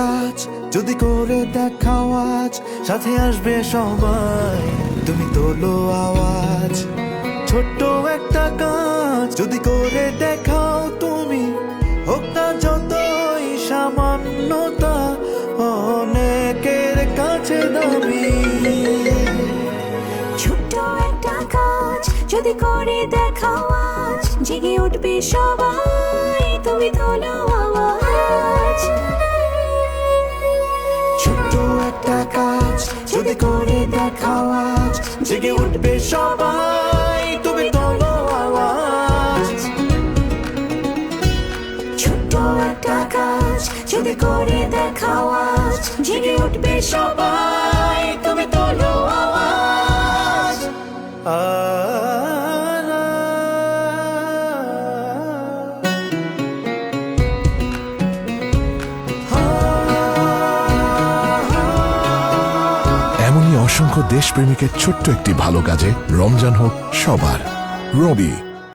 কাজ, যদি করে দেখাও আজ, সাথে আসবে সবাই। তুমি তোলো আওয়াজ, ছোট্ট একটা কাজ, যদি করে দেখাও তুমি, হোক না যতই সামান্যতা, অনেকের কাছে দামি। ছোট্ট একটা কাজ, যদি করে দেখাও আজ, জেগে উঠবে সবাই, তুমি তোলো আওয়াজ। যদি করে দেখাও আজ জেগে উঠবে সবাই, তুমি তোলো আওয়াজ। ছোট্ট একটা কাজ, যদি করে দেখাও আজ জেগে উঠবে সবাই, তুমি তোলো আওয়াজ। অসংখ্য দেশপ্রেমিকের ছোট্ট একটি ভালো কাজে রমজান হোক সবার। রবি